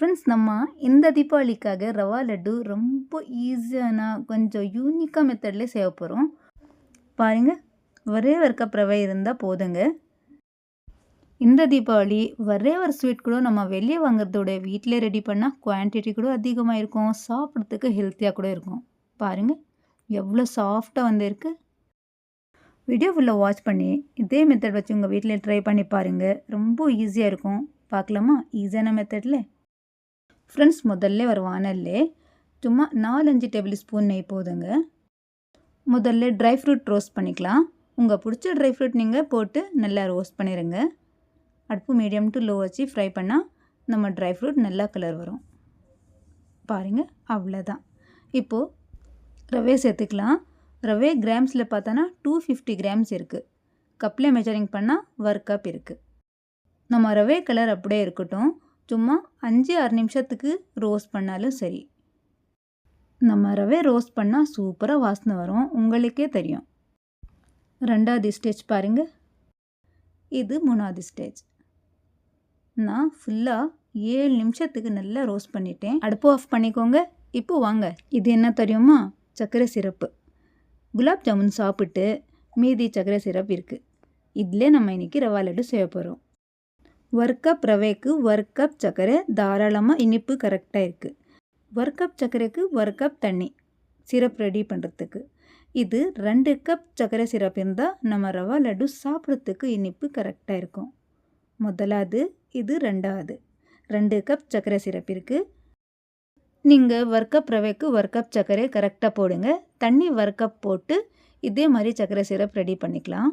Friends நம்ம இந்த தீபாவளிக்காக ரவா லட்டு ரொம்ப ஈஸியான கொஞ்சம் யூனிக்காக மெத்தட்லேயே செய்ய போகிறோம் பாருங்கள் ஒரே ஒரு கப் ரவை இருந்தால் போதுங்க. இந்த தீபாவளி ஒரே ஒரு ஸ்வீட் கூட நம்ம வெளியே வாங்குறதோட வீட்டிலே ரெடி பண்ணால் குவான்டிட்டி கூட அதிகமாக இருக்கும். சாப்பிட்றதுக்கு ஹெல்த்தியாக கூட இருக்கும். பாருங்கள் எவ்வளோ சாஃப்டாக வந்திருக்கு. வீடியோ ஃபுல்லாக வாட்ச் பண்ணி இதே மெத்தட் வச்சு உங்கள் வீட்டில் ட்ரை பண்ணி பாருங்கள் ரொம்ப ஈஸியாக இருக்கும். பார்க்கலாமா? ஈஸியான மெத்தடில் ஃப்ரெண்ட்ஸ் முதல்ல ஒரு வானல்லே சும்மா நாலஞ்சு டேபிள் ஸ்பூன் நெய் போதுங்க. முதல்ல ட்ரை ஃப்ரூட் ரோஸ்ட் பண்ணிக்கலாம். உங்கள் பிடிச்ச ட்ரை ஃப்ரூட் நீங்கள் போட்டு நல்லா ரோஸ்ட் பண்ணிடுங்க அடுப்பு மீடியம் டு லோ வச்சு ஃப்ரை பண்ணால் நம்ம ட்ரை ஃப்ரூட் நல்லா கலர் வரும். பாருங்கள் அவ்வளோதான் இப்போது ரவை சேர்த்துக்கலாம். ரவை கிராம்ஸில் பார்த்தோன்னா டூ ஃபிஃப்டி கிராம்ஸ் இருக்குது கப்பில் மெஜரிங் பண்ணால் ஒரு கப் இருக்குது நம்ம ரவே கலர் அப்படியே இருக்கட்டும். சும்மா அஞ்சு ஆறு நிமிஷத்துக்கு ரோஸ்ட் பண்ணாலும் சரி. நம்ம ரவை ரோஸ்ட் பண்ணால் சூப்பராக வாசனை வரும். உங்களுக்கே தெரியும். ரெண்டாவது ஸ்டேஜ் பாருங்கள் இது மூணாவது ஸ்டேஜ் நான் ஃபுல்லாக ஏழு நிமிஷத்துக்கு நல்லா ரோஸ்ட் பண்ணிட்டேன். அடுப்பு ஆஃப் பண்ணிக்கோங்க. இப்போ வாங்க. இது என்ன தெரியுமா? சர்க்கரை சிரப்பு. குலாப் ஜாமுன் சாப்பிட்டு மீதி சர்க்கரை சிரப் இருக்குது இதிலே நம்ம இன்றைக்கி ரவா லட்டு செய்ய போகிறோம் ஒரு கப் ரவைக்கு ஒரு கப் சர்க்கரை தாராளமாக இனிப்பு கரெக்டாக இருக்குது ஒரு கப் சர்க்கரைக்கு ஒரு கப் தண்ணி சிரப் ரெடி பண்ணுறதுக்கு இது ரெண்டு கப் சர்க்கரை சிரப் இருந்தால் நம்ம ரவா லட்டு சாப்பிட்றதுக்கு இனிப்பு கரெக்டாக இருக்கும். முதலாவது இது ரெண்டாவது. ரெண்டு கப் சர்க்கரை சிரப் இருக்குது நீங்கள் ஒரு கப் ரவைக்கு ஒரு கப் சர்க்கரை கரெக்டாக போடுங்க. தண்ணி ஒரு கப் போட்டு இதே மாதிரி சர்க்கரை சிரப் ரெடி பண்ணிக்கலாம்.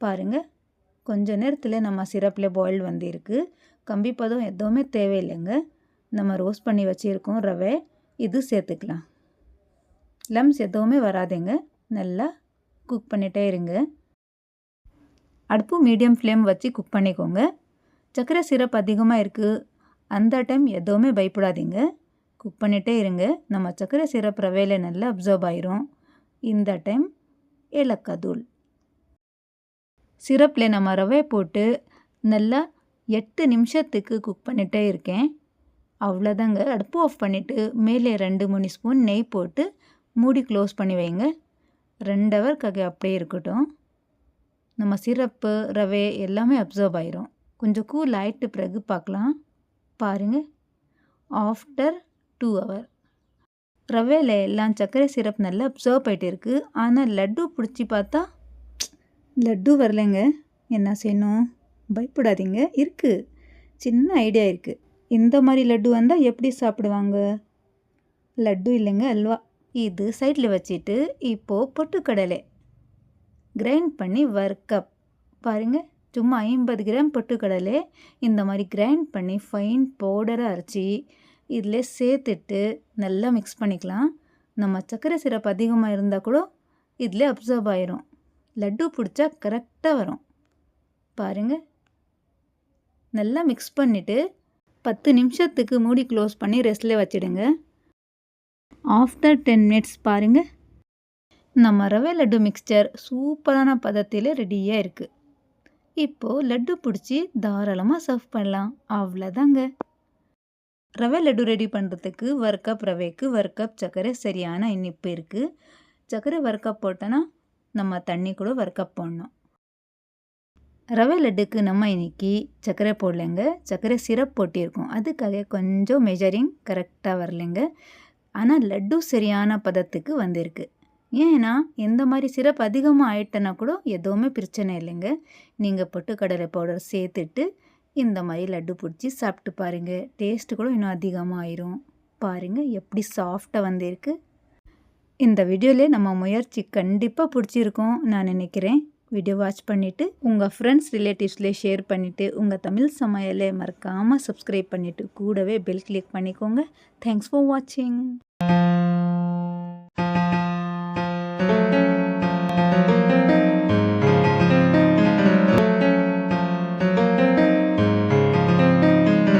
பாருங்கள் கொஞ்ச நேரத்தில் நம்ம சிரப்பில் பாயில் வந்திருக்கு. கம்பி பதம் எதுவுமே தேவையில்லைங்க. நம்ம ரோஸ்ட் பண்ணி வச்சுருக்கோம் ரவை. இது சேர்த்துக்கலாம். லம்ஸ் எதுவுமே வராதுங்க. நல்லா குக் பண்ணிகிட்டே இருங்க. அடுப்பு மீடியம் ஃப்ளேம் வச்சு குக் பண்ணிக்கோங்க. சர்க்கரை சிரப் அதிகமாக இருக்குது அந்த டைம் எதுவுமே பயப்படாதீங்க. குக் பண்ணிகிட்டே இருங்க. நம்ம சர்க்கரை சிரப் ரவையில் நல்லா அப்சர்வ் ஆயிரும். இந்த டைம் ஏலக்காய் தூள். சிரப்பில் நம்ம ரவை போட்டு நல்லா எட்டு நிமிஷத்துக்கு குக் பண்ணிகிட்டே இருக்கேன். அவ்வளோதாங்க அடுப்பு ஆஃப் பண்ணிவிட்டு மேலே ரெண்டு மூணு ஸ்பூன் நெய் போட்டு மூடி க்ளோஸ் பண்ணி வைங்க. ரெண்டு ஹவர்க்காக அப்படியே இருக்கட்டும். நம்ம சிரப்பு ரவை எல்லாமே அப்சர்வ் ஆயிரும். கொஞ்சம் கூல் ஆகிட்டு பிறகு பார்க்கலாம். பாருங்கள் ஆஃப்டர் டூ ஹவர் ரவையில் எல்லாம் சர்க்கரை சிரப் நல்லா அப்சர்வ் ஆகிட்டு இருக்குது ஆனால் லட்டு பிடிச்சி பார்த்தா லட்டு வரலைங்க. என்ன செய்யணும்? பயப்படாதீங்க. இருக்குது சின்ன ஐடியா இருக்குது இந்த மாதிரி லட்டு வந்தால் எப்படி சாப்பிடுவாங்க? லட்டு இல்லைங்க அல்வா. இது சைடில் வச்சுட்டு இப்போது பொட்டுக்கடலை கிரைண்ட் பண்ணி வர்க்கப் பாருங்கள் சும்மா ஐம்பது கிராம் பொட்டுக்கடலை இந்த மாதிரி கிரைண்ட் பண்ணி ஃபைன் பவுடரை அரைச்சி இதில் சேர்த்துட்டு நல்லா மிக்ஸ் பண்ணிக்கலாம். நம்ம சர்க்கரை சிரப்பு அதிகமாக இருந்தால் கூட இதில் அப்சர்வ் ஆயிரும். லட்டு பிடிச்சா கரெக்டாக வரும். பாருங்கள் நல்லா மிக்ஸ் பண்ணிவிட்டு பத்து நிமிஷத்துக்கு மூடி க்ளோஸ் பண்ணி ரெஸ்ட்டில் வச்சுடுங்க. ஆஃப்டர் டென் மினிட்ஸ் பாருங்கள் நம்ம ரவை லட்டு மிக்சர் சூப்பரான பதத்தில் ரெடியாக இருக்குது இப்போது லட்டு பிடிச்சி தாராளமாக சர்வ் பண்ணலாம். அவ்வளோதாங்க ரவை லட்டு ரெடி பண்ணுறதுக்கு ஒரு கப் ரவைக்கு ஒரு கப் சர்க்கரை சரியான இனிப்பு இருக்குது சர்க்கரை ஒரு கப் போட்டோன்னா நம்ம தண்ணி கூட வறுக்கப் போடணும் ரவை லட்டுக்கு நம்ம இன்றைக்கி சர்க்கரை போடலைங்க. சர்க்கரை சிரப் போட்டிருக்கோம். அதுக்காக கொஞ்சம் மெஜரிங் கரெக்டாக வரலைங்க. ஆனால் லட்டு சரியான பதத்துக்கு வந்திருக்கு. ஏன்னா எந்த மாதிரி சிரப் அதிகமாக ஆயிட்டனா கூட எதுவுமே பிரச்சனை இல்லைங்க. நீங்கள் பொட்டுக்கடலை பவுடர் சேர்த்துட்டு இந்த மாதிரி லட்டு பிடிச்சி சாப்பிட்டு பாருங்கள் டேஸ்ட்டு கூட இன்னும் அதிகமாக ஆயிரும் பாருங்கள் எப்படி சாஃப்டாக வந்திருக்கு. இந்த வீடியோவில் நம்ம முயற்சி கண்டிப்பாக பிடிச்சிருக்கோம் நான் நினைக்கிறேன். வீடியோ வாட்ச் பண்ணிவிட்டு உங்கள் ஃப்ரெண்ட்ஸ் ரிலேட்டிவ்ஸ்லேயே ஷேர் பண்ணிவிட்டு உங்கள் தமிழ் சமையலை மறக்காமல் சப்ஸ்கிரைப் பண்ணிவிட்டு கூடவே பெல் கிளிக் பண்ணிக்கோங்க. தேங்க்ஸ் ஃபார் வாட்சிங்